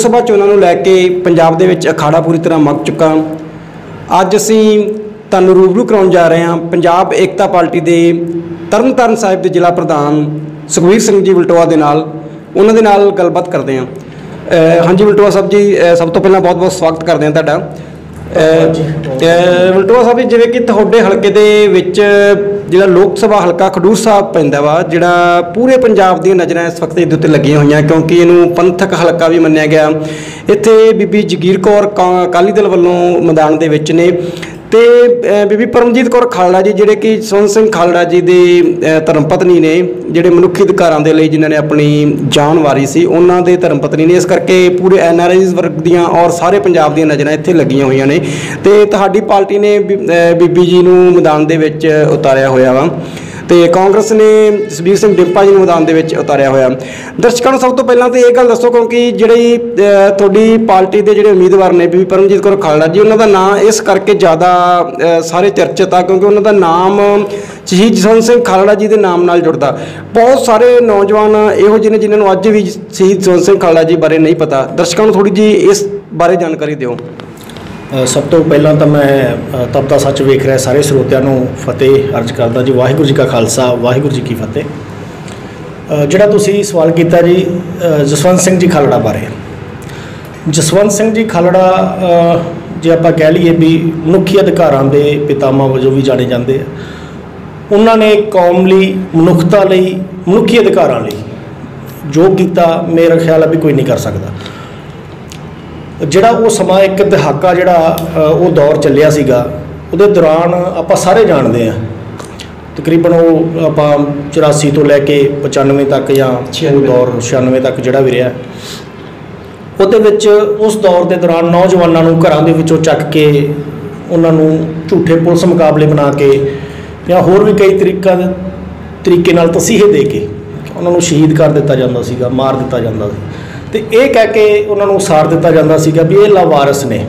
ਲੋਕ ਸਭਾ ਚੋਣਾਂ ਨੂੰ ਲੈ ਕੇ ਪੰਜਾਬ ਦੇ ਵਿੱਚ ਅਖਾੜਾ ਪੂਰੀ ਤਰ੍ਹਾਂ ਮੱਕ ਚੁੱਕਾ। ਅੱਜ ਅਸੀਂ ਤੁਹਾਨੂੰ ਰੂਬਰੂ ਕਰਾਉਣ ਜਾ ਰਹੇ ਹਾਂ ਪੰਜਾਬ ਏਕਤਾ ਪਾਰਟੀ ਦੇ ਤਰਨਤਾਰਨ ਸਾਹਿਬ ਦੇ ਜ਼ਿਲ੍ਹਾ ਪ੍ਰਧਾਨ ਸੁਖਵੀਰ ਸਿੰਘ ਜੀ ਵਲਟੋਆ ਦੇ ਨਾਲ। ਉਹਨਾਂ ਦੇ ਨਾਲ ਗੱਲਬਾਤ ਕਰਦੇ ਹਾਂ। ਹਾਂਜੀ ਵਲਟੋਆ ਸਾਹਿਬ ਜੀ ਸਭ ਤੋਂ ਪਹਿਲਾਂ ਬਹੁਤ-ਬਹੁਤ ਸਵਾਗਤ ਕਰਦੇ ਹਾਂ ਤੁਹਾਡਾ। ਵਲਟੋਆ ਸਾਹਿਬ ਜੀ, ਜਿਵੇਂ ਕਿ ਤੁਹਾਡੇ ਹਲਕੇ ਦੇ ਵਿੱਚ ਜਿਹੜਾ ਲੋਕ ਸਭਾ ਹਲਕਾ ਖਡੂਰ ਸਾਹਿਬ ਪੈਂਦਾ ਵਾ, ਜਿਹੜਾ ਪੂਰੇ ਪੰਜਾਬ ਦੀਆਂ ਨਜ਼ਰਾਂ ਇਸ ਵਕਤ ਇਹਦੇ ਉੱਤੇ ਲੱਗੀਆਂ ਹੋਈਆਂ, ਕਿਉਂਕਿ ਇਹਨੂੰ ਪੰਥਕ ਹਲਕਾ ਵੀ ਮੰਨਿਆ ਗਿਆ। ਇੱਥੇ ਬੀਬੀ ਜਗੀਰ ਕੌਰ ਕਾ- ਅਕਾਲੀ ਦਲ ਵੱਲੋਂ ਮੈਦਾਨ ਦੇ ਵਿੱਚ ਨੇ। ਤੇ ਬੀਬੀ ਪਰਮਜੀਤ ਕੌਰ ਖਾਲੜਾ ਜੀ ਜਿਹੜੇ ਕਿ ਸੋਹਣ ਸਿੰਘ ਖਾਲੜਾ ਜੀ ਦੇ ਅਹ, ਧਰਮ ਪਤਨੀ ਨੇ ਜਿਹੜੇ ਮਨੁੱਖੀ ਅਧਿਕਾਰਾਂ ਦੇ ਲਈ ਜਿਨ੍ਹਾਂ ਨੇ ਆਪਣੀ ਜਾਨ ਵਾਰੀ ਸੀ ਉਹਨਾਂ ਦੇ ਧਰਮ ਪਤਨੀ ਨੇ ਇਸ ਕਰਕੇ ਪੂਰੇ ਐਨਆਰਆਈਜ਼ ਵਰਗ ਦੀਆਂ ਔਰ ਸਾਰੇ ਪੰਜਾਬ ਦੀਆਂ ਨਜ਼ਰਾਂ ਇੱਥੇ ਲੱਗੀਆਂ ਹੋਈਆਂ ਨੇ। ਤੇ ਤੁਹਾਡੀ ਪਾਰਟੀ ਨੇ ਬੀ- ਬੀਬੀ ਜੀ ਨੂੰ ਮੈਦਾਨ ਦੇ ਵਿੱਚ ਉਤਾਰਿਆ ਹੋਇਆ ਵਾ। ਤੇ ਕਾਂਗਰਸ ਨੇ ਜਸਬੀਰ ਸਿੰਘ ਡਿੰਪਾ ਜੀ ਨੂੰ ਮੈਦਾਨ ਦੇ ਵਿੱਚ ਉਤਾਰਿਆ ਹੋਇਆ। ਦਰਸ਼ਕਾਂ ਨੂੰ ਸਭ ਤੋਂ ਪਹਿਲਾਂ ਤੇ ਇਹ ਗੱਲ ਦੱਸੋ, ਕਿਉਂਕਿ ਜਿਹੜੀ ਤੁਹਾਡੀ ਪਾਰਟੀ ਦੇ ਜਿਹੜੇ ਉਮੀਦਵਾਰ ਨੇ ਬੀਬੀ ਪਰਮਜੀਤ ਕੌਰ ਖਾਲੜਾ ਜੀ, ਉਹਨਾਂ ਦਾ ਨਾਂ ਇਸ ਕਰਕੇ ਜ਼ਿਆਦਾ ਸਾਰੇ ਚਰਚਿਤ ਆ, ਕਿਉਂਕਿ ਉਹਨਾਂ ਦਾ ਨਾਮ ਸ਼ਹੀਦ ਜਸਵੰਤ ਸਿੰਘ ਖਾਲੜਾ ਜੀ ਦੇ ਨਾਮ ਨਾਲ ਜੁੜਦਾ। ਬਹੁਤ ਸਾਰੇ ਨੌਜਵਾਨ ਇਹੋ ਜਿਹੇ ਨੇ ਜਿਨ੍ਹਾਂ ਨੂੰ ਅੱਜ ਵੀ ਸ਼ਹੀਦ ਜਸਵੰਤ ਸਿੰਘ ਖਾਲੜਾ ਜੀ ਬਾਰੇ ਨਹੀਂ ਪਤਾ। ਦਰਸ਼ਕਾਂ ਨੂੰ ਥੋੜੀ ਜੀ ਇਸ ਬਾਰੇ ਜਾਣਕਾਰੀ ਦਿਓ। ਸਭ ਤੋਂ ਪਹਿਲਾਂ ਤਾਂ ਮੈਂ ਅ, ਸੱਚ ਵੇਖ ਰਿਹਾ ਸਾਰੇ ਸਰੋਤਿਆਂ ਨੂੰ ਫਤਿਹ ਅਰਜ਼ ਕਰਦਾ ਜੀ ਵਾਹਿਗੁਰੂ ਜੀ ਕਾ ਖਾਲਸਾ ਵਾਹਿਗੁਰੂ ਜੀ ਕੀ ਫਤਿਹ। ਜਿਹੜਾ ਤੁਸੀਂ ਸਵਾਲ ਕੀਤਾ ਜੀ ਜਸਵੰਤ ਸਿੰਘ ਜੀ ਖਾਲੜਾ ਬਾਰੇ। ਜਸਵੰਤ ਸਿੰਘ ਜੀ ਖਾਲੜਾ ਜੇ ਆਪਾਂ ਕਹਿ ਲਈਏ ਵੀ ਮਨੁੱਖੀ ਅਧਿਕਾਰਾਂ ਦੇ ਪਿਤਾਮਾ ਵਜੋਂ ਵੀ ਜਾਣੇ ਜਾਂਦੇ ਆ ਉਹਨਾਂ ਨੇ ਕੌਮ ਲਈ ਮਨੁੱਖਤਾ ਲਈ ਮਨੁੱਖੀ ਅਧਿਕਾਰਾਂ ਲਈ ਜੋ ਕੀਤਾ ਮੇਰਾ ਖਿਆਲ ਹੈ ਵੀ ਕੋਈ ਨਹੀਂ ਕਰ ਸਕਦਾ। ਜਿਹੜਾ ਉਹ ਸਮਾਂ ਇੱਕ ਦਹਾਕਾ ਜਿਹੜਾ ਉਹ ਦੌਰ ਚੱਲਿਆ ਸੀਗਾ ਉਹਦੇ ਦੌਰਾਨ ਆਪਾਂ ਸਾਰੇ ਜਾਣਦੇ ਆ ਤਕਰੀਬਨ ਉਹ ਆਪਾਂ 84 ਤੋਂ ਲੈ ਕੇ 95 ਤੱਕ ਜਾਂ ਉਹ ਦੌਰ 96 ਤੱਕ ਜਿਹੜਾ ਵੀ ਰਿਹਾ। ਉਹਦੇ ਵਿੱਚ ਉਸ ਦੌਰ ਦੇ ਦੌਰਾਨ ਨੌਜਵਾਨਾਂ ਨੂੰ ਘਰਾਂ ਦੇ ਵਿੱਚੋਂ ਚੱਕ ਕੇ ਉਹਨਾਂ ਨੂੰ ਝੂਠੇ ਪੁਲਿਸ ਮੁਕਾਬਲੇ ਬਣਾ ਕੇ ਜਾਂ ਹੋਰ ਵੀ ਕਈ ਤਰੀਕਾ ਤਰੀਕੇ ਨਾਲ ਤਸੀਹੇ ਦੇ ਕੇ ਉਹਨਾਂ ਨੂੰ ਸ਼ਹੀਦ ਕਰ ਦਿੱਤਾ ਜਾਂਦਾ ਸੀਗਾ ਮਾਰ ਦਿੱਤਾ ਜਾਂਦਾ ਸੀ। ਤੇ ਇਹ ਕਹਿ ਕੇ ਉਹਨਾਂ ਨੂੰ ਸਾਰ ਦਿੱਤਾ ਜਾਂਦਾ ਸੀਗਾ ਵੀ ਇਹ ਲਾਵਾਰਸ ਨੇ।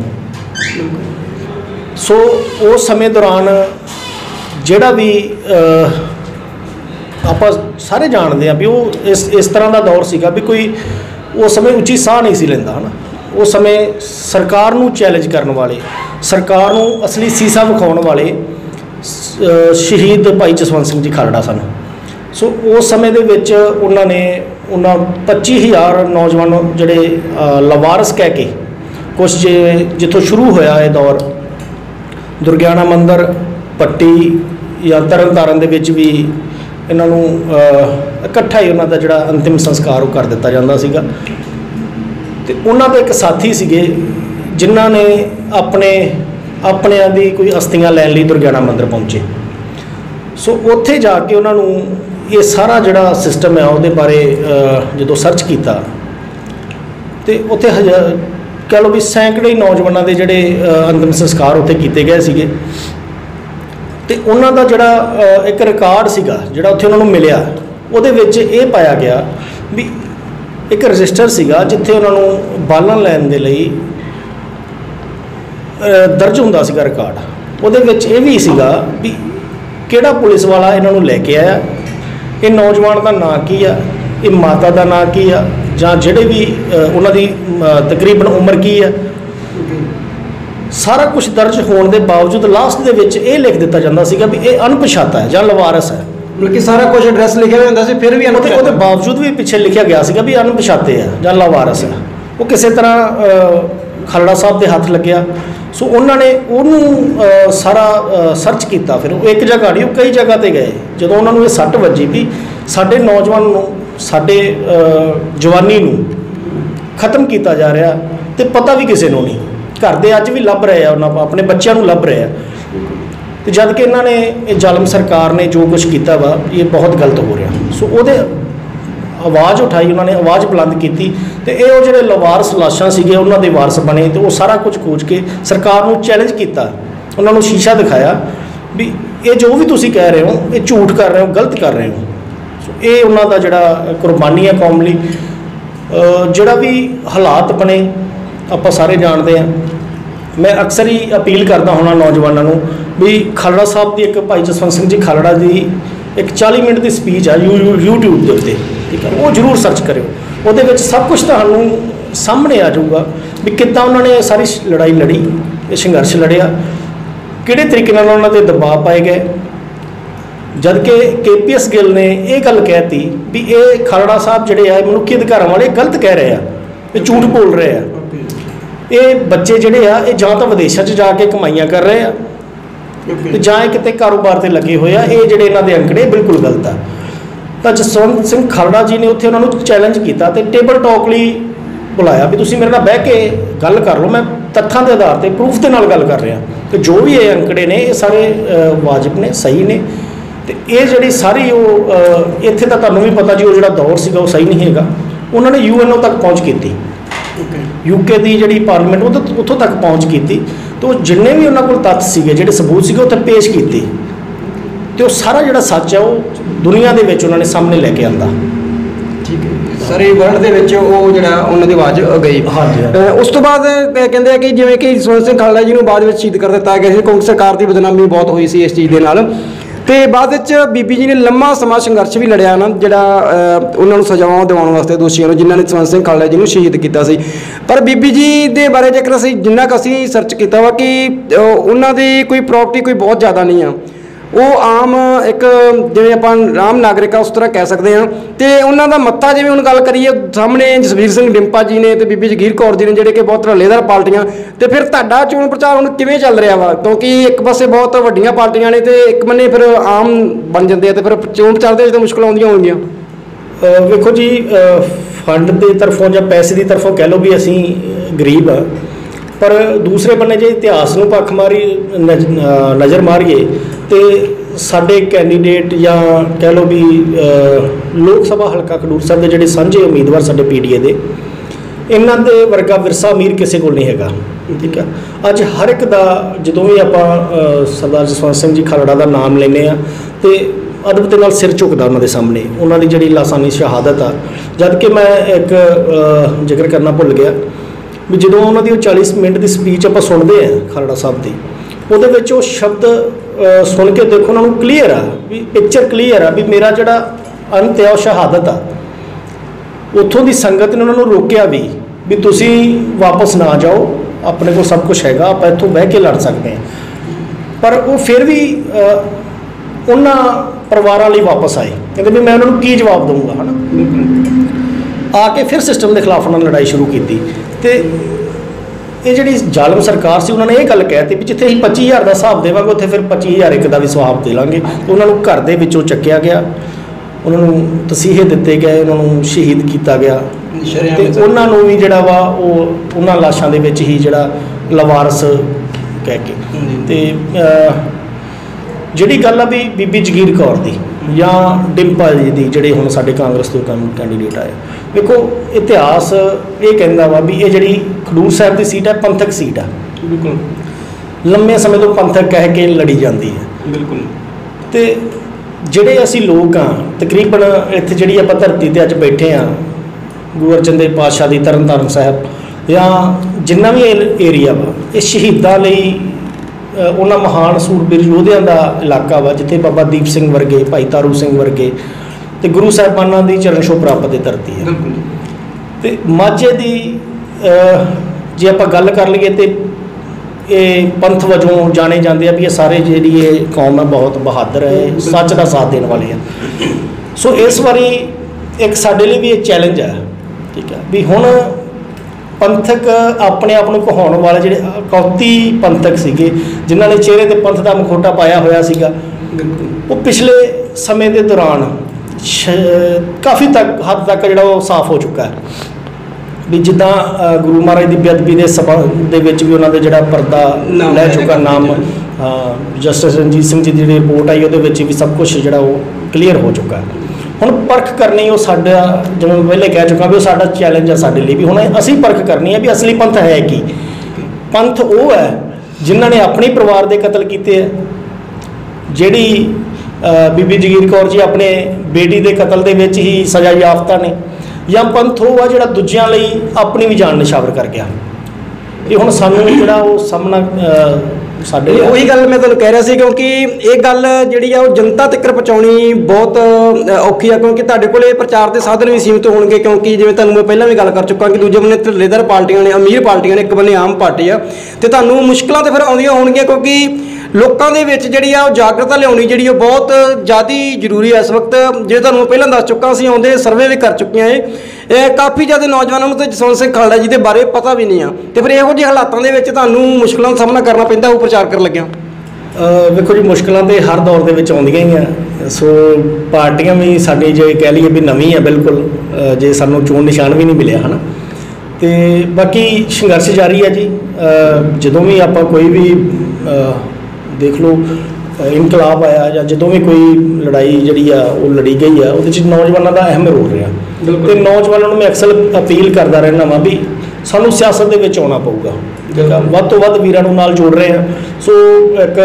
ਸੋ ਉਸ ਸਮੇਂ ਦੌਰਾਨ ਜਿਹੜਾ ਵੀ ਆਪਾਂ ਸਾਰੇ ਜਾਣਦੇ ਆ ਵੀ ਉਹ ਇਸ ਇਸ ਤਰ੍ਹਾਂ ਦਾ ਦੌਰ ਸੀਗਾ ਵੀ ਕੋਈ ਉਸ ਸਮੇਂ ਉੱਚੀ ਸਾਹ ਨਹੀਂ ਸੀ ਲੈਂਦਾ, ਹਨਾ। ਉਸ ਸਮੇਂ ਸਰਕਾਰ ਨੂੰ ਚੈਲੰਜ ਕਰਨ ਵਾਲੇ, ਸਰਕਾਰ ਨੂੰ ਅਸਲੀ ਸੀਸਾ ਵਿਖਾਉਣ ਵਾਲੇ ਸ਼ਹੀਦ ਭਾਈ ਜਸਵੰਤ ਸਿੰਘ ਜੀ ਖਾਲੜਾ ਸਨ। ਸੋ ਉਸ ਸਮੇਂ ਦੇ ਵਿੱਚ ਉਹਨਾਂ ਨੇ ਉਹਨਾਂ 25000 ਨੌਜਵਾਨ ਜਿਹੜੇ ਲਵਾਰਸ ਕਹਿ ਕੇ ਕੁਛ ਜੇ ਜਿੱਥੋਂ ਸ਼ੁਰੂ ਹੋਇਆ ਇਹ ਦੌਰ, ਦੁਰਗਿਆਣਾ ਮੰਦਰ, ਪੱਟੀ ਜਾਂ ਤਰਨਤਾਰਨ ਦੇ ਵਿੱਚ ਵੀ ਇਹਨਾਂ ਨੂੰ ਇਕੱਠਾ ਹੀ ਉਹਨਾਂ ਦਾ ਜਿਹੜਾ ਅੰਤਿਮ ਸੰਸਕਾਰ ਉਹ ਕਰ ਦਿੱਤਾ ਜਾਂਦਾ ਸੀਗਾ। ਤੇ ਉਹਨਾਂ ਦੇ ਇੱਕ ਸਾਥੀ ਸੀਗੇ ਜਿਨ੍ਹਾਂ ਨੇ ਆਪਣੇ, ਆਪਣਿਆਂ ਦੀ ਕੋਈ ਅਸਥੀਆਂ ਲੈਣ ਲਈ ਦੁਰਗਿਆਣਾ ਮੰਦਰ ਪਹੁੰਚੇ। ਸੋ ਉੱਥੇ ਜਾ ਕੇ ਉਹਨਾਂ ਨੂੰ ਇਹ ਸਾਰਾ ਜਿਹੜਾ ਸਿਸਟਮ ਹੈ ਉਹਦੇ ਬਾਰੇ ਜਦੋਂ ਸਰਚ ਕੀਤਾ ਤੇ ਉੱਥੇ ਹਜ਼ਾਰ ਕਹਿ ਲਓ ਵੀ ਸੈਂਕੜੇ ਨੌਜਵਾਨਾਂ ਦੇ ਜਿਹੜੇ ਅਹ, ਅੰਤਿਮ ਸੰਸਕਾਰ ਉੱਥੇ ਕੀਤੇ ਗਏ ਸੀਗੇ। ਤੇ ਉਹਨਾਂ ਦਾ ਜਿਹੜਾ ਇੱਕ ਰਿਕਾਰਡ ਸੀਗਾ ਜਿਹੜਾ ਉੱਥੇ ਉਹਨਾਂ ਨੂੰ ਮਿਲਿਆ ਉਹਦੇ ਵਿੱਚ ਇਹ ਪਾਇਆ ਗਿਆ ਵੀ ਇੱਕ ਰਜਿਸਟਰ ਸੀਗਾ ਜਿੱਥੇ ਉਹਨਾਂ ਨੂੰ ਬਾਲਣ ਲੈਣ ਦੇ ਲਈ ਦਰਜ ਹੁੰਦਾ ਸੀਗਾ ਰਿਕਾਰਡ ਉਹਦੇ ਵਿੱਚ ਇਹ ਵੀ ਸੀਗਾ ਵੀ ਕਿਹੜਾ ਪੁਲਿਸ ਵਾਲਾ ਇਹਨਾਂ ਨੂੰ ਲੈ ਕੇ ਆਇਆ ਇਹ ਨੌਜਵਾਨ ਦਾ ਨਾਂ ਕੀ ਆ? ਇਹ ਮਾਤਾ ਦਾ ਨਾਂ ਕੀ ਆ? ਜਾਂ ਜਿਹੜੇ ਵੀ ਉਹਨਾਂ ਦੀ ਤਕਰੀਬਨ ਉਮਰ ਕੀ ਆ? ਸਾਰਾ ਕੁਝ ਦਰਜ ਹੋਣ ਦੇ ਬਾਵਜੂਦ ਲਾਸਟ ਦੇ ਵਿੱਚ ਇਹ ਲਿਖ ਦਿੱਤਾ ਜਾਂਦਾ ਸੀਗਾ ਵੀ ਇਹ ਅਣਪਛਾਤਾ ਹੈ ਜਾਂ ਲਵਾਰਸ ਹੈ। ਬਲਕਿ ਸਾਰਾ ਕੁਝ ਐਡਰੈਸ ਲਿਖਿਆ ਹੋਇਆ ਹੁੰਦਾ ਸੀ ਫਿਰ ਵੀ ਉਹਦੇ ਉਹਦੇ ਬਾਵਜੂਦ ਵੀ ਪਿੱਛੇ ਲਿਖਿਆ ਗਿਆ ਸੀਗਾ ਵੀ ਅਣਪਛਾਤੇ ਆ ਜਾਂ ਲਾਵਾਰਸ ਹੈ। ਉਹ ਕਿਸੇ ਤਰ੍ਹਾਂ ਅਹ, ਸਾਹਿਬ ਦੇ ਹੱਥ ਲੱਗਿਆ। ਸੋ ਉਹਨਾਂ ਨੇ ਉਹਨੂੰ ਸਾਰਾ ਸਰਚ ਕੀਤਾ। ਫਿਰ ਉਹ ਇੱਕ ਜਗ੍ਹਾ ਨਹੀਂ ਉਹ ਕਈ ਜਗ੍ਹਾ ਤੇ ਗਏ। ਜਦੋਂ ਉਹਨਾਂ ਨੂੰ ਇਹ ਸੱਟ ਵੱਜੀ ਵੀ ਸਾਡੇ ਨੌਜਵਾਨ ਨੂੰ ਸਾਡੇ ਜਵਾਨੀ ਨੂੰ ਖਤਮ ਕੀਤਾ ਜਾ ਰਿਹਾ ਤੇ ਪਤਾ ਵੀ ਕਿਸੇ ਨੂੰ ਨਹੀਂ। ਘਰ ਦੇ ਅੱਜ ਵੀ ਲੱਭ ਰਹੇ ਆ ਉਹਨਾਂ ਆਪਣੇ ਬੱਚਿਆਂ ਨੂੰ ਲੱਭ ਰਹੇ ਆ। ਤੇ ਜਦ ਕਿ ਇਹਨਾਂ ਨੇ ਇਹ ਜ਼ਾਲਮ ਸਰਕਾਰ ਨੇ ਜੋ ਕੁਝ ਕੀਤਾ ਵਾ ਇਹ ਬਹੁਤ ਗਲਤ ਹੋ ਰਿਹਾ। ਸੋ ਉਹਦੇ ਆਵਾਜ਼ ਉਠਾਈ ਉਹਨਾਂ ਨੇ, ਆਵਾਜ਼ ਬੁਲੰਦ ਕੀਤੀ ਤੇ ਇਹ ਉਹ ਜਿਹੜੇ ਲਵਾਰਸ ਲਾਸ਼ਾਂ ਸੀਗੇ, ਉਹਨਾਂ ਦੇ ਵਾਰਸ ਬਣੇ ਤੇ ਉਹ ਸਾਰਾ ਕੁਝ ਖੋਜ ਕੇ ਸਰਕਾਰ ਨੂੰ ਚੈਲੰਜ ਕੀਤਾ। ਉਹਨਾਂ ਨੂੰ ਸ਼ੀਸ਼ਾ ਦਿਖਾਇਆ ਵੀ ਇਹ ਜੋ ਵੀ ਤੁਸੀਂ ਕਹਿ ਰਹੇ ਹੋ, ਇਹ ਝੂਠ ਕਰ ਰਹੇ ਹੋ, ਗਲਤ ਕਰ ਰਹੇ ਹੋ। ਸੋ ਇਹ ਉਹਨਾਂ ਦਾ ਜਿਹੜਾ ਕੁਰਬਾਨੀ ਹੈ ਕੌਮ ਲਈ। ਜਿਹੜਾ ਵੀ ਹਾਲਾਤ ਬਣੇ, ਆਪਾਂ ਸਾਰੇ ਜਾਣਦੇ ਆ ਮੈਂ ਅਕਸਰ ਹੀ ਅਪੀਲ ਕਰਦਾ ਹੁਣਾ ਨੌਜਵਾਨਾਂ ਨੂੰ ਵੀ ਖਾਲੜਾ ਸਾਹਿਬ ਦੀ ਇੱਕ ਭਾਈ ਜਸਵੰਤ ਸਿੰਘ ਜੀ ਖਾਲੜਾ ਦੀ ਇੱਕ 40 ਮਿੰਟ ਦੀ ਸਪੀਚ ਆ ਯੂ- ਯੂ- YouTube ਦੇ ਉੱਤੇ। ਠੀਕ ਹੈ, ਉਹ ਜਰੂਰ ਸਰਚ ਕਰਿਓ। ਉਹਦੇ ਵਿੱਚ ਸਭ ਕੁਝ ਤੁਹਾਨੂੰ ਸਾਹਮਣੇ ਆ ਜਾਊਗਾ ਵੀ ਕਿੱਦਾਂ ਉਹਨਾਂ ਨੇ ਇਹ ਸਾਰੀ ਲੜਾਈ ਲੜੀ, ਇਹ ਸੰਘਰਸ਼ ਲੜਿਆ, ਕਿਹੜੇ ਤਰੀਕੇ ਨਾਲ ਉਹਨਾਂ ਤੇ ਦਬਾਅ ਪਾਏ ਗਏ। ਜਦ ਕਿ ਕੇਪੀਐਸ ਗਿੱਲ ਨੇ ਇਹ ਗੱਲ ਕਹਿਤੀ ਵੀ ਇਹ ਖਰੜਾ ਸਾਹਿਬ ਜਿਹੜੇ ਆ ਮਨੁੱਖੀ ਅਧਿਕਾਰਾਂ ਵਾਲੇ ਗਲਤ ਕਹਿ ਰਹੇ ਆ, ਇਹ ਝੂਠ ਬੋਲ ਰਹੇ ਆ। ਇਹ ਬੱਚੇ ਜਿਹੜੇ ਆ, ਇਹ ਜਾਂ ਤਾਂ ਵਿਦੇਸ਼ਾਂ 'ਚ ਜਾ ਕੇ ਕਮਾਈਆਂ ਕਰ ਰਹੇ ਆ, ਤੇ ਜਾਂ ਇਹ ਕਿਤੇ ਕਾਰੋਬਾਰ ਤੇ ਲੱਗੇ ਹੋਏ ਆ, ਇਹ ਜਿਹੜੇ ਇਹਨਾਂ ਦੇ ਅੰਕੜੇ ਬਿਲਕੁਲ ਗਲਤ ਆ। ਤਾਂ ਜਸਵੰਤ ਸਿੰਘ ਖਰੜਾ ਜੀ ਨੇ ਉੱਥੇ ਉਹਨਾਂ ਨੂੰ ਚੈਲੰਜ ਕੀਤਾ ਤੇ ਟੇਬਲ ਟਾਕ ਲਈ ਬੁਲਾਇਆ ਵੀ ਤੁਸੀਂ ਮੇਰੇ ਨਾਲ ਬਹਿ ਕੇ ਗੱਲ ਕਰ ਲਓ ਮੈਂ ਤੱਥਾਂ ਦੇ ਆਧਾਰ ਤੇ ਪ੍ਰੂਫ ਦੇ ਨਾਲ ਗੱਲ ਕਰ ਰਿਹਾ। ਤੇ ਜੋ ਵੀ ਇਹ ਅੰਕੜੇ ਨੇ ਇਹ ਸਾਰੇ ਵਾਜਬ ਨੇ ਸਹੀ ਨੇ। ਤੇ ਇਹ ਜਿਹੜੀ ਸਾਰੀ ਉਹ ਇੱਥੇ ਤਾਂ ਤੁਹਾਨੂੰ ਵੀ ਪਤਾ ਜੀ ਉਹ ਜਿਹੜਾ ਦੌਰ ਸੀਗਾ ਉਹ ਸਹੀ ਨਹੀਂ ਹੈਗਾ। ਉਹਨਾਂ ਨੇ ਯੂਐਨਓ ਤੱਕ ਪਹੁੰਚ ਕੀਤੀ। ਯੂਕੇ ਦੀ ਜਿਹੜੀ ਪਾਰਲੀਮੈਂਟ ਉਹ ਤਾਂ ਉੱਥੋਂ ਤੱਕ ਪਹੁੰਚ ਕੀਤੀ। ਤੇ ਉਹ ਜਿੰਨੇ ਵੀ ਉਹਨਾਂ ਕੋਲ ਤੱਥ ਸੀਗੇ ਜਿਹੜੇ ਸਬੂਤ ਸੀਗੇ ਉੱਥੇ ਪੇਸ਼ ਕੀਤੇ। ਤੇ ਉਹ ਸਾਰਾ ਜਿਹੜਾ ਸੱਚ ਹੈ ਉਹ ਦੁਨੀਆ ਦੇ ਵਿੱਚ ਉਹਨਾਂ ਨੇ ਸਾਹਮਣੇ ਲੈ ਕੇ ਆਂਦਾ। ਠੀਕ ਹੈ। ਸਰ ਇਹ ਵਰਲਡ ਦੇ ਵਿੱਚ ਉਹ ਜਿਹੜਾ ਉਹਨਾਂ ਦੀ ਆਵਾਜ਼ ਗਈ ਉਸ ਤੋਂ ਬਾਅਦ ਕਹਿੰਦੇ ਆ ਕਿ ਜਿਵੇਂ ਕਿ ਜਸਵੰਤ ਸਿੰਘ ਖਾਲੜਾ ਜੀ ਨੂੰ ਬਾਅਦ ਵਿੱਚ ਸ਼ਹੀਦ ਕਰ ਦਿੱਤਾ ਗਿਆ ਸੀ ਕਾਂਗਰਸ ਸਰਕਾਰ ਦੀ ਬਦਨਾਮੀ ਬਹੁਤ ਹੋਈ ਸੀ ਇਸ ਚੀਜ਼ ਦੇ ਨਾਲ। ਤੇ ਬਾਅਦ ਵਿੱਚ ਬੀਬੀ ਜੀ ਨੇ ਲੰਮਾ ਸਮਾਂ ਸੰਘਰਸ਼ ਵੀ ਲੜਿਆ ਨਾ ਜਿਹੜਾ ਉਹਨਾਂ ਨੂੰ ਸਜ਼ਾਵਾਂ ਦਿਵਾਉਣ ਵਾਸਤੇ ਦੋਸ਼ੀਆਂ ਨੂੰ ਜਿਨ੍ਹਾਂ ਨੇ ਜਸਵੰਤ ਸਿੰਘ ਖਾਲੜਾ ਜੀ ਨੂੰ ਸ਼ਹੀਦ ਕੀਤਾ ਸੀ। ਪਰ ਬੀਬੀ ਜੀ ਦੇ ਬਾਰੇ ਜੇਕਰ ਅਸੀਂ ਜਿੰਨਾ ਕੁ ਅਸੀਂ ਸਰਚ ਕੀਤਾ ਵਾ ਕਿ ਉਹਨਾਂ ਦੀ ਕੋਈ ਪ੍ਰਾਪਰਟੀ ਕੋਈ ਬਹੁਤ ਜ਼ਿਆਦਾ ਨਹੀਂ ਆ। ਉਹ ਆਮ ਇੱਕ ਜਿਵੇਂ ਆਪਾਂ ਆਮ ਨਾਗਰਿਕ ਆ ਉਸ ਤਰ੍ਹਾਂ ਕਹਿ ਸਕਦੇ ਹਾਂ। ਤੇ ਉਹਨਾਂ ਦਾ ਮੱਤਾ ਜਿਵੇਂ ਹੁਣ ਗੱਲ ਕਰੀਏ, ਸਾਹਮਣੇ ਜਸਵੀਰ ਸਿੰਘ ਡਿੰਪਾ ਜੀ ਨੇ ਤੇ ਬੀਬੀ ਜਗੀਰ ਕੌਰ ਜੀ ਨੇ ਜਿਹੜੇ ਕਿ ਬਹੁਤ ਰਲੇਦਾਰ ਪਾਰਟੀਆਂ ਤੇ ਫਿਰ ਤੁਹਾਡਾ ਚੋਣ ਪ੍ਰਚਾਰ ਹੁਣ ਕਿਵੇਂ ਚੱਲ ਰਿਹਾ ਵਾ? ਕਿਉਂਕਿ ਇੱਕ ਪਾਸੇ ਬਹੁਤ ਵੱਡੀਆਂ ਪਾਰਟੀਆਂ ਨੇ ਤੇ ਇੱਕ ਬੰਨੇ ਫਿਰ ਆਮ ਬਣ ਜਾਂਦੇ ਆ ਤੇ ਫਿਰ ਚੋਣ ਪ੍ਰਚਾਰ ਦੇ ਵਿੱਚ ਤਾਂ ਮੁਸ਼ਕਲਾਂ ਆਉਂਦੀਆਂ ਹੋਣਗੀਆਂ। ਵੇਖੋ ਜੀ ਫੰਡ ਦੇ ਤਰਫੋਂ ਜਾਂ ਪੈਸੇ ਦੀ ਤਰਫੋਂ ਕਹਿ ਲਓ ਵੀ ਅਸੀਂ ਗਰੀਬ ਆ। ਪਰ ਦੂਸਰੇ ਬੰਨੇ ਜੇ ਇਤਿਹਾਸ ਨੂੰ ਪੱਖ ਮਾਰੀ, ਨਜ਼- ਨਜ਼ਰ ਮਾਰੀਏ, ਤੇ ਸਾਡੇ ਕੈਂਡੀਡੇਟ ਜਾਂ ਕਹਿ ਲਓ ਵੀ ਲੋਕ ਸਭਾ ਹਲਕਾ ਖਡੂਰ ਸਾਹਿਬ ਦੇ ਜਿਹੜੇ ਸਾਂਝੇ ਉਮੀਦਵਾਰ ਸਾਡੇ ਪੀਡੀਏ ਦੇ, ਇਹਨਾਂ ਦੇ ਵਰਗਾ ਵਿਰਸਾ ਅਮੀਰ ਕਿਸੇ ਕੋਲ ਨਹੀਂ ਹੈਗਾ, ਠੀਕ ਆ? ਅੱਜ ਹਰ ਇੱਕ ਦਾ, ਜਦੋਂ ਵੀ ਆਪਾਂ ਸਰਦਾਰ ਜਸਵੰਤ ਸਿੰਘ ਜੀ ਖਾਲੜਾ ਦਾ ਨਾਮ ਲੈਨੇ ਆ, ਤੇ ਅਦਬ ਦੇ ਨਾਲ ਸਿਰ ਝੁਕਦਾ ਉਹਨਾਂ ਦੇ ਸਾਹਮਣੇ, ਉਹਨਾਂ ਦੀ ਜਿਹੜੀ ਲਾਸਾਨੀ ਸ਼ਹਾਦਤ ਆ, ਜਦ ਕਿ ਮੈਂ ਇੱਕ ਜ਼ਿਕਰ ਕਰਨਾ ਭੁੱਲ ਗਿਆ ਵੀ ਜਦੋਂ ਉਹਨਾਂ ਦੀ ਉਹ 40 ਮਿੰਟ ਦੀ ਸਪੀਚ ਆਪਾਂ ਸੁਣਦੇ ਆ ਖਰੜਾ ਸਾਹਿਬ ਦੀ, ਉਹਦੇ ਵਿੱਚ ਉਹ ਸ਼ਬਦ ਸੁਣ ਕੇ ਦੇਖੋ ਉਹਨਾਂ ਨੂੰ ਕਲੀਅਰ ਆ, ਵੀ ਪਿਕਚਰ ਕਲੀਅਰ ਆ, ਵੀ ਮੇਰਾ ਜਿਹੜਾ ਅੰਤ ਹੈ ਉਹ ਸ਼ਹਾਦਤ ਆ। ਉੱਥੋਂ ਦੀ ਸੰਗਤ ਨੇ ਉਹਨਾਂ ਨੂੰ ਰੋਕਿਆ ਵੀ ਵੀ ਤੁਸੀਂ ਵਾਪਸ ਨਾ ਜਾਓ, ਆਪਣੇ ਕੋਲ ਸਭ ਕੁਝ ਹੈਗਾ, ਆਪਾਂ ਇੱਥੋਂ ਬਹਿ ਕੇ ਲੜ ਸਕਦੇ ਹਾਂ। ਪਰ ਉਹ ਫਿਰ ਵੀ ਉਹਨਾਂ ਪਰਿਵਾਰਾਂ ਲਈ ਵਾਪਸ ਆਏ। ਕਹਿੰਦੇ ਵੀ ਮੈਂ ਉਹਨਾਂ ਨੂੰ ਕੀ ਜਵਾਬ ਦਊਂਗਾ, ਹਨਾ? ਆ ਕੇ ਫਿਰ ਸਿਸਟਮ ਦੇ ਖਿਲਾਫ ਉਹਨਾਂ ਨੇ ਲੜਾਈ ਸ਼ੁਰੂ ਕੀਤੀ। ਤੇ ਇਹ ਜਿਹੜੀ ਜ਼ਾਲਮ ਸਰਕਾਰ ਸੀ ਉਹਨਾਂ ਨੇ ਇਹ ਗੱਲ ਕਹਿਤੀ ਵੀ ਜਿੱਥੇ ਅਸੀਂ 25000 ਦਾ ਹਿਸਾਬ ਦੇਵਾਂਗੇ ਉੱਥੇ ਫਿਰ 25000 ਇੱਕ ਦਾ ਵੀ ਸਵਾਬ ਦੇ ਲਾਂਗੇ। ਤੇ ਉਹਨਾਂ ਨੂੰ ਘਰ ਦੇ ਵਿੱਚੋਂ ਚੱਕਿਆ ਗਿਆ। ਉਹਨਾਂ ਨੂੰ ਤਸੀਹੇ ਦਿੱਤੇ ਗਏ ਉਹਨਾਂ ਨੂੰ ਸ਼ਹੀਦ ਕੀਤਾ ਗਿਆ। ਤੇ ਉਹਨਾਂ ਨੂੰ ਵੀ ਜਿਹੜਾ ਵਾ ਉਹ ਉਹਨਾਂ ਲਾਸ਼ਾਂ ਦੇ ਵਿੱਚ ਹੀ ਜਿਹੜਾ ਲਵਾਰਸ ਕਹਿ ਕੇ। ਤੇ ਜਿਹੜੀ ਗੱਲ ਆ ਵੀ ਬੀਬੀ ਜਗੀਰ ਕੌਰ ਦੀ। ਜਾਂ ਡਿੰਪਲ ਜੀ ਦੀ ਜਿਹੜੇ ਹੁਣ ਸਾਡੇ ਕਾਂਗਰਸ ਤੋਂ ਕੈਂਡੀਡੇਟ ਆਏ। ਵੇਖੋ ਇਤਿਹਾਸ ਇਹ ਕਹਿੰਦਾ ਵਾ ਵੀ ਇਹ ਜਿਹੜੀ ਖਡੂਰ ਸਾਹਿਬ ਦੀ ਸੀਟ ਹੈ ਪੰਥਕ ਸੀਟ ਆ। ਬਿਲਕੁਲ। ਲੰਮੇ ਸਮੇਂ ਤੋਂ ਪੰਥਕ ਕਹਿ ਕੇ ਲੜੀ ਜਾਂਦੀ ਹੈ। ਬਿਲਕੁਲ। ਤੇ ਜਿਹੜੇ ਅਸੀਂ ਲੋਕ ਆ ਤਕਰੀਬਨ ਇੱਥੇ ਜਿਹੜੀ ਆਪਾਂ ਧਰਤੀ ਤੇ ਅੱਜ ਬੈਠੇ ਆ ਗੁਰੂ ਅਰਜਨ ਦੇਵ ਪਾਤਸ਼ਾਹ ਦੀ ਤਰਨਤਾਰਨ ਸਾਹਿਬ ਜਾਂ ਜਿੰਨਾ ਵੀ ਏਰੀਆ ਵਾ ਇਹ ਸ਼ਹੀਦਾਂ ਲਈ ਉਹਨਾਂ ਮਹਾਨ ਸੂਰਬੀਰ ਯੋਧਿਆਂ ਦਾ ਇਲਾਕਾ ਵਾ ਜਿੱਥੇ ਬਾਬਾ ਦੀਪ ਸਿੰਘ ਵਰਗੇ ਭਾਈ ਤਾਰੂ ਸਿੰਘ ਵਰਗੇ ਤੇ ਗੁਰੂ ਸਾਹਿਬਾਨਾਂ ਦੀ ਚਰਨ ਛੋਹ ਪ੍ਰਾਪਤ ਦੀ ਧਰਤੀ ਹੈ। ਬਿਲਕੁਲ ਤੇ ਮਾਝੇ ਦੀ ਜੇ ਆਪਾਂ ਗੱਲ ਕਰ ਲਈਏ ਤੇ ਇਹ ਪੰਥ ਵਜੋਂ ਜਾਣੇ ਜਾਂਦੇ ਆ ਵੀ ਇਹ ਸਾਰੇ ਜਿਹੜੀ ਇਹ ਕੌਮ ਹੈ ਬਹੁਤ ਬਹਾਦਰ ਹੈ ਸੱਚ ਦਾ ਸਾਥ ਦੇਣ ਵਾਲੇ ਆ। ਸੋ ਇਸ ਵਾਰੀ ਇੱਕ ਸਾਡੇ ਲਈ ਵੀ ਇਹ ਚੈਲੰਜ ਹੈ ਠੀਕ ਹੈ ਵੀ ਹੁਣ ਪੰਥਕ ਆਪਣੇ ਆਪ ਨੂੰ ਕਹਾਉਣ ਵਾਲੇ ਜਿਹੜੇ ਕੌਤੀ ਪੰਥਕ ਸੀਗੇ ਜਿਨ੍ਹਾਂ ਨੇ ਚਿਹਰੇ ਤੇ ਪੰਥ ਦਾ ਮੁਖੌਟਾ ਪਾਇਆ ਹੋਇਆ ਸੀਗਾ ਉਹ ਪਿਛਲੇ ਸਮੇਂ ਦੇ ਦੌਰਾਨ ਕਾਫੀ ਤੱਕ ਹੱਦ ਤੱਕ ਜਿਹੜਾ ਉਹ ਸਾਫ਼ ਹੋ ਚੁੱਕਾ ਹੈ। ਵੀ ਜਿੱਦਾਂ ਗੁਰੂ ਮਹਾਰਾਜ ਦੀ ਬੇਅਦਬੀ ਦੇ ਸਬੰਧ ਦੇ ਵਿੱਚ ਵੀ ਉਹਨਾਂ ਦੇ ਜਿਹੜਾ ਪਰਦਾ ਲੈ ਚੁੱਕਾ ਨਾਮ ਜਸਟਿਸ ਰਣਜੀਤ ਸਿੰਘ ਜੀ ਦੀ ਜਿਹੜੀ ਰਿਪੋਰਟ ਆਈ ਉਹਦੇ ਵਿੱਚ ਵੀ ਸਭ ਕੁਝ ਜਿਹੜਾ ਉਹ ਕਲੀਅਰ ਹੋ ਚੁੱਕਾ ਹੈ। ਹੁਣ ਪਰਖ ਕਰਨੀ ਉਹ ਸਾਡਾ, ਜਿਵੇਂ ਮੈਂ ਪਹਿਲੇ ਕਹਿ ਚੁੱਕਾ ਵੀ ਉਹ ਸਾਡਾ ਚੈਲੰਜ ਆ ਸਾਡੇ ਲਈ ਵੀ, ਹੁਣ ਅਸੀਂ ਪਰਖ ਕਰਨੀ ਹੈ ਵੀ ਅਸਲੀ ਪੰਥ ਹੈ ਕੀ? ਪੰਥ ਉਹ ਹੈ ਜਿਨ੍ਹਾਂ ਨੇ ਆਪਣੇ ਪਰਿਵਾਰ ਦੇ ਕਤਲ ਕੀਤੇ ਹੈ ਜਿਹੜੀ ਬੀਬੀ ਜਗੀਰ ਕੌਰ ਜੀ ਆਪਣੇ ਬੇਟੀ ਦੇ ਕਤਲ ਦੇ ਵਿੱਚ ਹੀ ਸਜ਼ਾ ਯਾਫਤਾ ਨੇ, ਜਾਂ ਪੰਥ ਉਹ ਆ ਜਿਹੜਾ ਦੂਜਿਆਂ ਲਈ ਆਪਣੀ ਵੀ ਜਾਨ ਨਿਸ਼ਾਵਰ ਕਰ ਗਿਆ। ਇਹ ਹੁਣ ਸਾਨੂੰ ਜਿਹੜਾ ਉਹ ਸਾਹਮਣਾ ਸਾਡੇ ਉਹੀ ਗੱਲ ਮੈਂ ਤੁਹਾਨੂੰ ਕਹਿ ਰਿਹਾ ਸੀ ਕਿਉਂਕਿ ਇਹ ਗੱਲ ਜਿਹੜੀ ਆ ਉਹ ਜਨਤਾ ਤੱਕ ਪਹੁੰਚਾਉਣੀ ਬਹੁਤ ਔਖੀ ਆ ਕਿਉਂਕਿ ਤੁਹਾਡੇ ਕੋਲੇ ਪ੍ਰਚਾਰ ਦੇ ਸਾਧਨ ਵੀ ਸੀਮਿਤ ਹੋਣਗੇ ਕਿਉਂਕਿ ਜਿਵੇਂ ਤੁਹਾਨੂੰ ਮੈਂ ਪਹਿਲਾਂ ਵੀ ਗੱਲ ਕਰ ਚੁੱਕਾ ਕਿ ਦੂਜੇ ਬੰਨੇ ਧਿਰਲੇਦਾਰ ਪਾਰਟੀਆਂ ਨੇ, ਅਮੀਰ ਪਾਰਟੀਆਂ ਨੇ, ਇੱਕ ਬੰਨੇ ਆਮ ਪਾਰਟੀ ਆ ਤੇ ਤੁਹਾਨੂੰ ਮੁਸ਼ਕਲਾਂ ਤੇ ਫਿਰ ਆਉਂਦੀਆਂ ਹੋਣਗੀਆਂ ਕਿਉਂਕਿ ਲੋਕਾਂ ਦੇ ਵਿੱਚ ਜਿਹੜੀ ਆ ਉਹ ਜਾਗਰੂਕਤਾ ਲਿਆਉਣੀ ਜਿਹੜੀ ਉਹ ਬਹੁਤ ਜ਼ਿਆਦੀ ਜ਼ਰੂਰੀ ਹੈ ਇਸ ਵਕਤ। ਜੇ ਤੁਹਾਨੂੰ ਪਹਿਲਾਂ ਦੱਸ ਚੁੱਕਾ ਸੀ, ਆਉਂਦੇ ਸਰਵੇ ਵੀ ਕਰ ਚੁੱਕੇ ਆ ਇਹ ਕਾਫੀ ਜ਼ਿਆਦਾ ਨੌਜਵਾਨਾਂ ਨੂੰ ਤੇ ਜਸਵੰਤ ਸਿੰਘ ਖਾਲੜਾ ਜੀ ਦੇ ਬਾਰੇ ਪਤਾ ਵੀ ਨਹੀਂ ਆ। ਤੇ ਫਿਰ ਇਹੋ ਜਿਹੇ ਹਾਲਾਤਾਂ ਦੇ ਵਿੱਚ ਤੁਹਾਨੂੰ ਮੁਸ਼ਕਲਾਂ ਦਾ ਸਾਹਮਣਾ ਕਰਨਾ ਪੈਂਦਾ, ਉਹ ਪ੍ਰਚਾਰ ਕਰਨ ਲੱਗਿਆ। ਵੇਖੋ ਜੀ, ਮੁਸ਼ਕਲਾਂ ਤੇ ਹਰ ਦੌਰ ਦੇ ਵਿੱਚ ਆਉਂਦੀਆਂ ਹੀ ਆ। ਸੋ ਪਾਰਟੀਆਂ ਵੀ ਸਾਡੀ ਜੇ ਕਹਿ ਲਈਏ ਵੀ ਨਵੀਂ ਆ, ਬਿਲਕੁਲ। ਜੇ ਸਾਨੂੰ ਚੋਣ ਨਿਸ਼ਾਨ ਵੀ ਨਹੀਂ ਮਿਲਿਆ, ਹਨਾ। ਤੇ ਬਾਕੀ ਸੰਘਰਸ਼ ਜਾਰੀ ਹੈ ਜੀ। ਜਦੋਂ ਵੀ ਆਪਾਂ ਕੋਈ ਵੀ ਦੇਖ ਲਓ ਇਨਕਲਾਬ ਆਇਆ ਜਾਂ ਜਦੋਂ ਵੀ ਕੋਈ ਲੜਾਈ ਜਿਹੜੀ ਆ ਉਹ ਲੜੀ ਗਈ ਆ ਉਹਦੇ 'ਚ ਨੌਜਵਾਨਾਂ ਦਾ ਅਹਿਮ ਰੋਲ ਰਿਹਾ। ਤੇ ਨੌਜਵਾਨਾਂ ਨੂੰ ਮੈਂ ਅਕਸਰ ਅਪੀਲ ਕਰਦਾ ਰਹਿਣਾ ਵਾਂ ਵੀ ਸਾਨੂੰ ਸਿਆਸਤ ਦੇ ਵਿੱਚ ਆਉਣਾ ਪਊਗਾ। ਆ ਵੱਧ ਤੋਂ ਵੱਧ ਵੀਰਾਂ ਨੂੰ ਨਾਲ ਜੋੜ ਰਹੇ ਆ ਸੋ ਇੱਕ